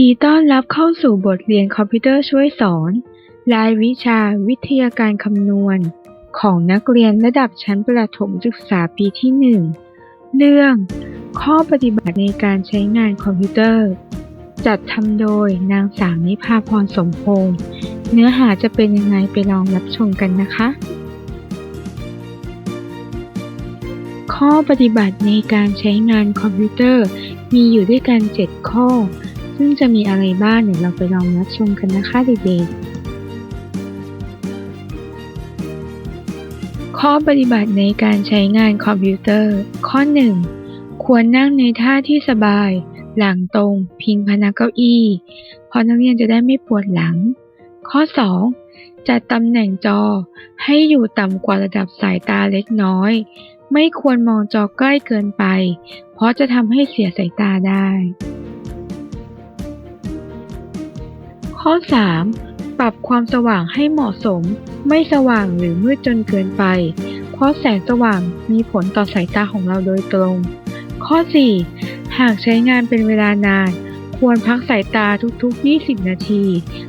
ดีต้อนรับเข้าสู่บทเรียนคอมพิวเตอร์ช่วยสอน รายวิชาวิทยาการคำนวณ ของนักเรียนระดับชั้นประถมศึกษาปีที่ 1 เรื่อง ข้อปฏิบัติในการใช้งานคอมพิวเตอร์ จัดทำโดยนางสาวนิพาพรสมพงษ์เนื้อหาจะเป็นยังไงไปลองรับชมกันนะคะ ข้อปฏิบัติในการใช้งานคอมพิวเตอร์มีอยู่ด้วยกัน 7 ข้อ ซึ่งจะมีอะไรบ้างเดี๋ยวเราไปลองรับชมกันนะคะเด็กๆ ข้อปฏิบัติในการใช้งานคอมพิวเตอร์ ข้อ 1 ควรนั่งในท่าที่สบาย หลังตรง พิงพนักเก้าอี้ เพราะนักเรียนจะได้ไม่ปวดหลัง ข้อ 2 จัดตำแหน่งจอให้อยู่ต่ำกว่าระดับสายตาเล็กน้อย ไม่ควรมองจอใกล้เกินไป เพราะจะทำให้เสียสายตาได้ ข้อ 3. ปรับความสว่างให้เหมาะสม ไม่สว่างหรือมืดจนเกินไป เพราะแสงสว่างมีผลต่อสายตาของเราโดยตรง ข้อ 4. หากใช้งานเป็นเวลานาน ควรพักสายตาทุกๆ 20 นาที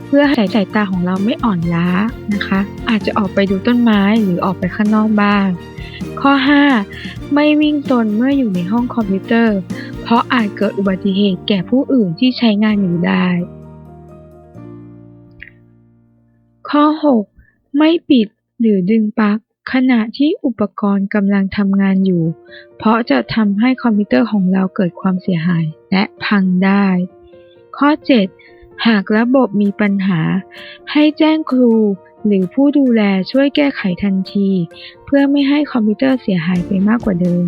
เพื่อให้สายตาของเราไม่อ่อนล้านะคะ อาจจะออกไปดูต้นไม้หรือออกไปข้างนอกบ้าง ข้อ 5. ไม่วิ่งตนเมื่ออยู่ในห้องคอมพิวเตอร์ เพราะอาจเกิดอุบัติเหตุแก่ผู้อื่นที่ใช้งานอยู่ได้ ข้อ6ไม่ปิดหรือดึงปลั๊กขณะที่อุปกรณ์กำลังทำงานอยู่ เพราะจะทำให้คอมพิวเตอร์ของเราเกิดความเสียหายและพังได้ ข้อ 7 หากระบบมีปัญหา ให้แจ้งครูหรือผู้ดูแลช่วยแก้ไขทันที เพื่อไม่ให้คอมพิวเตอร์เสียหายไปมากกว่าเดิม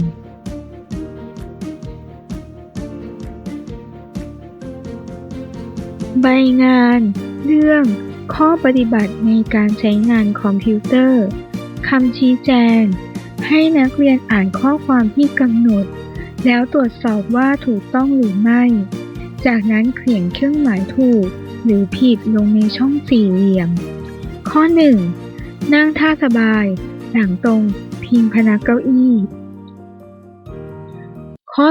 ใบงาน เรื่อง ข้อปฏิบัติในการใช้งานคอมพิวเตอร์คำชี้แจง ให้นักเรียนอ่านข้อความที่กำหนด แล้วตรวจสอบว่าถูกต้องหรือไม่ จากนั้นเขียนเครื่องหมายถูก หรือผิดลงในช่องสี่เหลี่ยม ข้อ 1. นั่งท่าสบาย หลังตรง พิงพนักเก้าอี้ ข้อ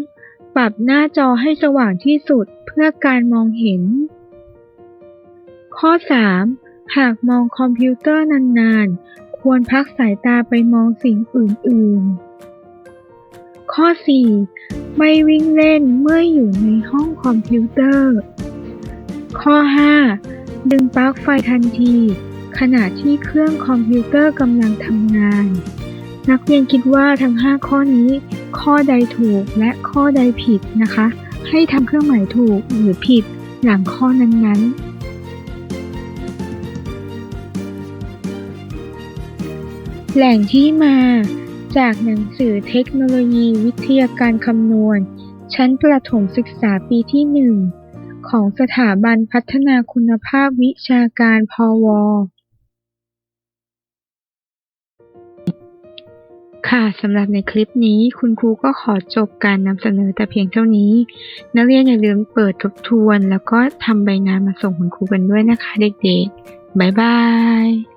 2. ปรับหน้าจอให้สว่างที่สุดเพื่อการมองเห็น ข้อ 3. หากมองคอมพิวเตอร์นานๆ ควรพักสายตาไปมองสิ่งอื่นๆ ข้อ 4. ไม่วิ่งเล่นเมื่ออยู่ในห้องคอมพิวเตอร์ ข้อ 5. ดึงปลั๊กไฟทันที ขณะที่เครื่องคอมพิวเตอร์กำลังทำงาน นักเรียนคิดว่าทั้ง 5 ข้อนี้ ข้อใดถูกและข้อใดผิดนะคะ ให้ทำเครื่องหมายถูกหรือผิดหลังข้อนั้นๆ แหล่งที่มา จากหนังสือเทคโนโลยีวิทยาการคำนวณ ชั้นประถมศึกษาปีที่ 1 ของสถาบันพัฒนาคุณภาพวิชาการพวค่ะสำหรับในคลิปนี้คุณครูก็ขอจบการนำเสนอแต่เพียงเท่านี้ นักเรียนอย่าลืมเปิดทบทวน แล้วก็ทำใบงานมาส่งคุณครูกันด้วยนะคะเด็กๆ บ๊ายบาย